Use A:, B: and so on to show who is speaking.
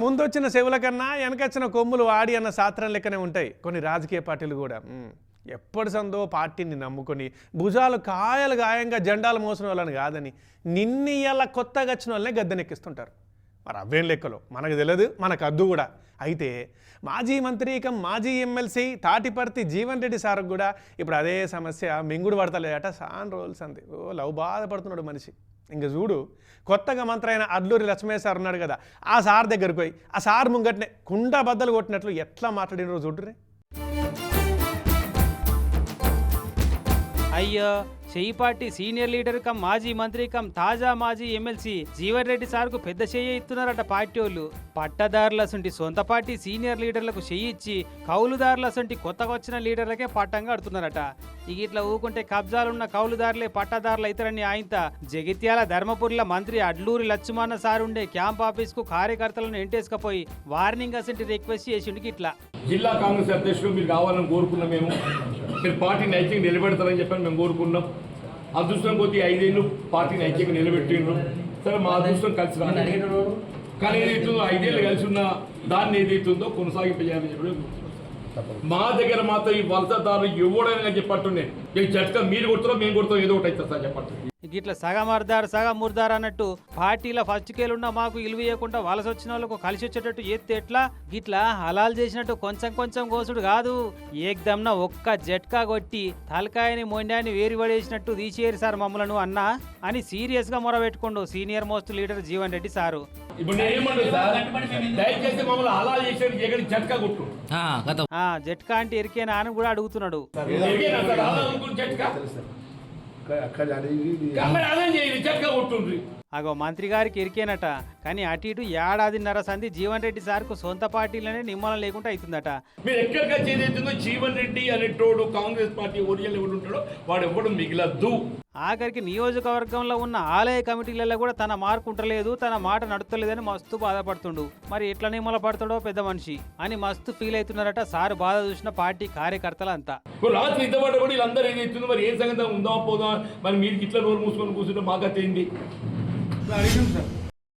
A: ముందొచ్చిన చెవుల కన్నా వెనకొచ్చిన కొమ్ములు వాడి అన్న శాస్త్రం లెక్కనే ఉంటాయి. కొన్ని రాజకీయ పార్టీలు కూడా. ఎప్పటి సందో పార్టీని నమ్ముకొని భుజాలు కాయలు గాయంగా జెండాలు మోసిన వాళ్ళని కాదని నిన్ని ఇలా కొత్తగా వచ్చిన వాళ్ళనే గద్దెనెక్కిస్తుంటారు. మరి అవేం లెక్కలో? మనకు తెలియదు మనకు అద్దు కూడా. అయితే మాజీ మంత్రి మాజీ ఎమ్మెల్సీ తాటిపర్తి జీవన్ రెడ్డి సార్కు కూడా ఇప్పుడు అదే సమస్య మింగుడు పడతలేదట. సాన్ రోల్స్ అంది. ఓ లవ్ బాధపడుతున్నాడు మనిషి. ఇంక చూడు కొత్తగా మంత్రి అయిన అడ్లూరి లక్ష్మయ్య సార్ ఉన్నాడు కదా ఆ సార్ దగ్గరికి పోయి ఆ సార్ ముంగట్నే కుండ బద్దలు కొట్టినట్లు ఎట్లా మాట్లాడినరో చూడ్రి
B: అయ్యో చెయ్యి పార్టీ సీనియర్ లీడర్ కమ్ మాజీ మంత్రి కమ్ తాజా మాజీ ఎమ్మెల్సీ జీవన్ రెడ్డి సార్కు పెద్ద చేయి ఇస్తున్నారట పార్టీ వాళ్ళు. పట్టదారుల సొంటి సొంత పార్టీ సీనియర్ లీడర్లకు చెయ్యి ఇచ్చి కౌలుదారుల సొంటి కొత్తగా వచ్చిన లీడర్లకే పట్టంగా అడుతున్నారట ఇక ఇట్లా ఊకుంటే కబ్జాలున్న కౌలుదారులే పట్టదారులు ఇతరని ఆయంత జగిత్యాల ధర్మపురిల మంత్రి అడ్లూరి లక్ష్మణ సార్ ఉండే క్యాంప్ ఆఫీస్కు కార్యకర్తలను ఎంటేసుకపోయి వార్నింగ్ అసంటి రిక్వెస్ట్ చేసిండు ఇట్లా.
C: జిల్లా కాంగ్రెస్ అధ్యక్షుడు మీరు కావాలని కోరుకున్నాం మేము. మీరు పార్టీ ఐక్యంగా నిలబెడతారని చెప్పని మేము కోరుకున్నాం. అదృష్టం కొద్ది ఐదేళ్ళు పార్టీని ఐక్యంగా నిలబెట్టిండ్రు. సరే మా అదృష్టం కలిసి రాలేదు. కానీ ఏదైతుందో ఐదేళ్ళు కలిసి ఉన్న దాన్ని ఏదైతుందో కొనసాగింపజేయాలని చెప్పి మా దగ్గర మాత్రం ఈ వలసదారులు ఎవడైనా చెప్పట్టుండే ఈ చట్కా మీరు కొడుతున్నారో మేము కొడుతున్నాం ఏదో ఒకటి అవుతుంది సార్ చెప్పట్టు
B: ఇట్లా సగం అర్ధారు సగం ముర్దారు అన్నట్టు పార్టీల ఫస్ట్ కేలున్న మాకు ఇలువ ఇవ్వకుండా వలస వచ్చిన వాళ్ళకు కలిసి వచ్చేటట్టు ఎత్తే ఎట్లా? ఇట్లా హలాల్ చేసినట్టు కొంచెం కొంచెం కోసుడు కాదు. ఏకదమ్న ఒక్క జట్కా కొట్టి తలకాయని మొండాన్ని వేరు పడేసినట్టు తీసేరు సార్ మమ్మలను అన్నా అని సీరియస్గా మొరబెట్టుకోండు senior most leader Jeevan Reddy sir.
C: ఇప్పుడు నేను ఏమంటాను సార్? దయచేసి మమ్మల్ని అలా చేసేది ఎక్కడ చట్కా కొట్టు.
B: ఆ జట్కా అంటే ఎరికేనా అని కూడా అడుగుతున్నాడు. అగో మంత్రి గారికి ఎరికేనట కానీ అటు ఇటు ఏడాదిన్నర సంధి జీవన్ రెడ్డి సార్కు సొంత పార్టీలోనే నిమ్మలం లేకుండా అవుతుందట
C: మీరు ఎక్కడికి జీవన్ రెడ్డి అనేటోడు కాంగ్రెస్ పార్టీ ఒరిజినల్ ఎవడు ఉంటాడో వాడు ఎవడు మిగిలద్దు.
B: ఆఖరికి నియోజకవర్గంలో ఉన్న ఆలయ కమిటీలలో కూడా తన మార్కు ఉంటలేదు తన మాట నడుతలేదని మస్తు బాధపడుతుండు. మరి ఎట్లా నిమ్మల పడతాడో పెద్ద మనిషి అని మస్తు ఫీల్ అవుతున్నారట సార్ బాధ చూసిన పార్టీ కార్యకర్తలంతా.
C: రాత్రి ఇంతపడ్డ కూడా వీళ్ళందరూ ఏం చేస్తుందో మరి ఏ సంగతి? ఉందా పోదా? మరి మీరు ఇట్లా నోరు మూసుకొని కూర్చుంటే మాకైతే ఏంది? అడిగింది సార్.